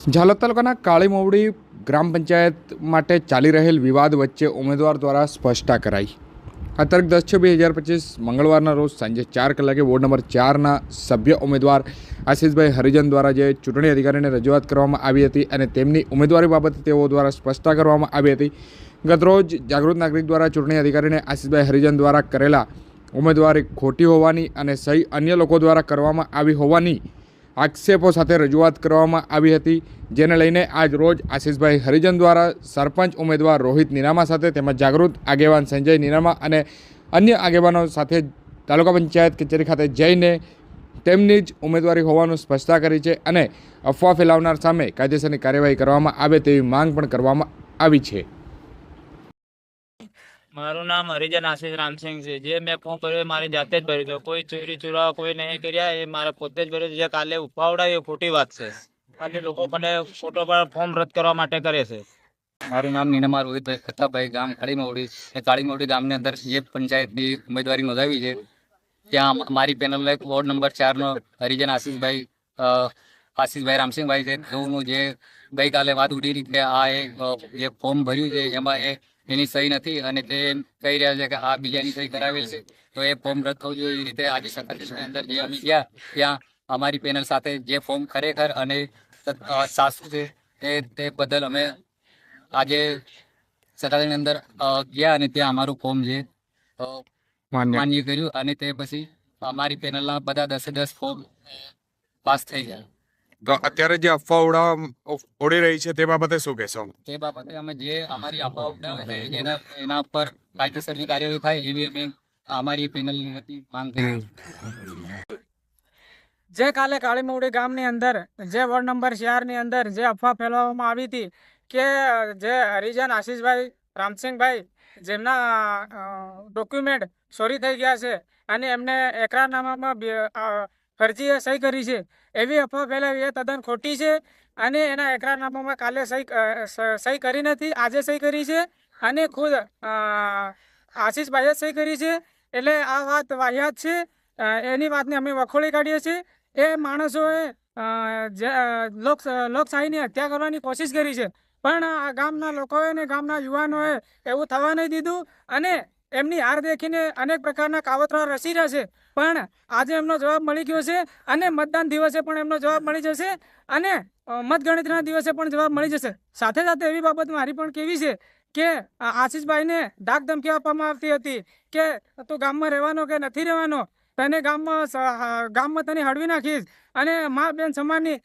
ઝાલોદ તાલુકાના કાળી મોવડી ગ્રામ પંચાયત માટે ચાલી રહેલ વિવાદ વચ્ચે ઉમેદવાર દ્વારા સ્પષ્ટતા કરાઈ. આ તારીખ દસ છ બે હજાર પચીસ મંગળવારના રોજ સાંજે ચાર કલાકે વોર્ડ નંબર ચારના સભ્ય ઉમેદવાર આશીષભાઈ હરિજન દ્વારા જે ચૂંટણી અધિકારીને રજૂઆત કરવામાં આવી હતી અને તેમની ઉમેદવારી બાબતે તેઓ દ્વારા સ્પષ્ટતા કરવામાં આવી હતી, ગતરોજ જાગૃત નાગરિક દ્વારા ચૂંટણી અધિકારીને આશીષભાઈ હરિજન દ્વારા કરેલા ઉમેદવારી ખોટી હોવાની અને સહી અન્ય લોકો દ્વારા કરવામાં આવી હોવાની આક્ષેપો સાથે રજૂઆત કરવામાં આવી હતી, જેને લઈને આજ રોજ આશીષભાઈ હરિજન દ્વારા સરપંચ ઉમેદવાર રોહિત નિનામા સાથે તેમજ જાગૃત આગેવાન સંજય નિનામા અને અન્ય આગેવાનો સાથે તાલુકા પંચાયત કચેરી ખાતે જઈને તેમની જ ઉમેદવારી હોવાનું સ્પષ્ટતા કરી છે અને અફવા ફેલાવનાર સામે કાયદેસરની કાર્યવાહી કરવામાં આવે તેવી માંગ પણ કરવામાં આવી છે. મારું નામ હરિજન આશીષ રામસિંહ છે. જે મેં ફોન કર્યો મારી જાતે જ ભર્યો કોઈ ચોરી ચુરાવા કોઈ નહીં કર્યા, એ મારા પોતે જ ભર્યો જે કાલે ઉપાવડાય, એ ખોટી વાત છે. ખાલી લોકો મને ફોટો પર ફોર્મ રદ કરવા માટે કરે છે. મારું નામ નીનામા રોહિતભાઈ ખત્તાભાઈ ગામ કાળીમોડી એ કાળીમોડી ગામની અંદર જે પંચાયતની ઉમેદવારી નોંધાવી છે, ત્યાં મારી પેનલ વોર્ડ નંબર ચારનો હરિજન આશીષભાઈ આશીષભાઈ રામસિંહભાઈ છે. હું જે ગઈકાલે વાત ઉઠી રહી આ એ જે ફોર્મ ભર્યું છે, એમાં એ એની સહી નથી અને તે કહી રહ્યા છે કે આ બીજાની સહી કરાવેલ છે. તો એ ફોર્મ રદ થવું જોઈએ એ રીતે આજે સત્તાધીશની અંદર જે અમે ગયા ત્યાં અમારી પેનલ સાથે જે ફોર્મ ખરેખર અને સાસુ છે તે તે બદલ અમે આજે સત્તાધારની અંદર ગયા અને ત્યાં અમારું ફોર્મ છે માન્ય. માન્ય કર્યું અને તે પછી અમારી પેનલના બધા દસે દસ ફોર્મ પાસ થઈ ગયા. તો અત્યારે જે અફવા ઉડા ઉડી રહી છે તે બાબતે શું કહેશો? તે બાબતે અમે જે અમારી અફવા ઉડાવે એના એના પર કાયદેસરની કાર્યવાહી થાય એવી અમે અમારી પેનલની વતી માંગ કરી જે કાલે કાળીમોડી ગામની અંદર જે વોર્ડ નંબર ચારની અંદર જે અફવા ફેલાવવામાં આવી હતી કે જે હરિજન આશીષભાઈ રામસિંહભાઈ જેમના ડોક્યુમેન્ટ ચોરી થઈ ગયા છે અને એમને એકરારનામામાં ફરજીએ સહી કરી છે. એવી અફવા ફેલાવી એ તદ્દન ખોટી છે અને એના એકરારનામામાં કાલે સહી સહી કરી નથી, આજે સહી કરી છે અને ખુદ આશીષભાઈએ સહી કરી છે. એટલે આ વાત વાહિયાત છે. એની વાતને અમે વખોડી કાઢીએ છીએ. એ માણસોએ લોકશાહીની હત્યા કરવાની કોશિશ કરી છે. પણ આ ગામના લોકોએ ને ગામના યુવાનોએ એવું થવા નહીં દીધું અને એમની હાર દેખીને અનેક પ્રકારના કાવતરા રસી રહ્યા છે. પણ આજે એમનો જવાબ મળી ગયો છે અને મતદાન દિવસે પણ એમનો જવાબ મળી જશે અને મતગણતરીના દિવસે પણ જવાબ મળી જશે. સાથે સાથે એવી બાબત મારી પણ કેવી છે કે આશીષભાઈને ડાક ધમકી આપવામાં આવતી હતી કે, તું ગામમાં રહેવાનો કે નથી રહેવાનો? તને ગામમાં ગામમાં તને હળવી નાખીશ અને મા બેન સમાનની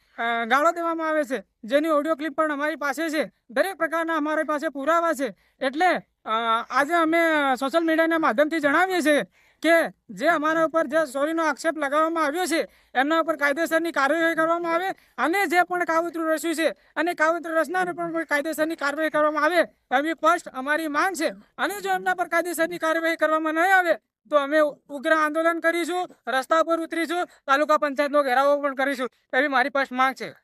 ગાળો દેવામાં આવે છે. જેની ઓડિયો ક્લિપ પણ અમારી પાસે છે. દરેક પ્રકારના અમારી પાસે પુરાવા છે. એટલે આજે અમે સોશિયલ મીડિયાના માધ્યમથી જણાવીએ છીએ કે જે અમારા ઉપર જે ચોરીનો આક્ષેપ લગાવવામાં આવ્યો છે, એમના ઉપર કાયદેસરની કાર્યવાહી કરવામાં આવે અને જે પણ કાવતરું રચ્યું છે અને કાવતરું રચનાર પણ કાયદેસરની કાર્યવાહી કરવામાં આવે એવી ફર્સ્ટ અમારી માંગ છે. અને જો એમના પર કાયદેસરની કાર્યવાહી કરવામાં નહીં આવે, તો અમે ઉગ્ર આંદોલન કરીશું, રસ્તા પર ઉતરીશું, તાલુકા પંચાયતનો ઘેરાવો પણ કરીશું એવી મારી ફર્સ્ટ માંગ છે.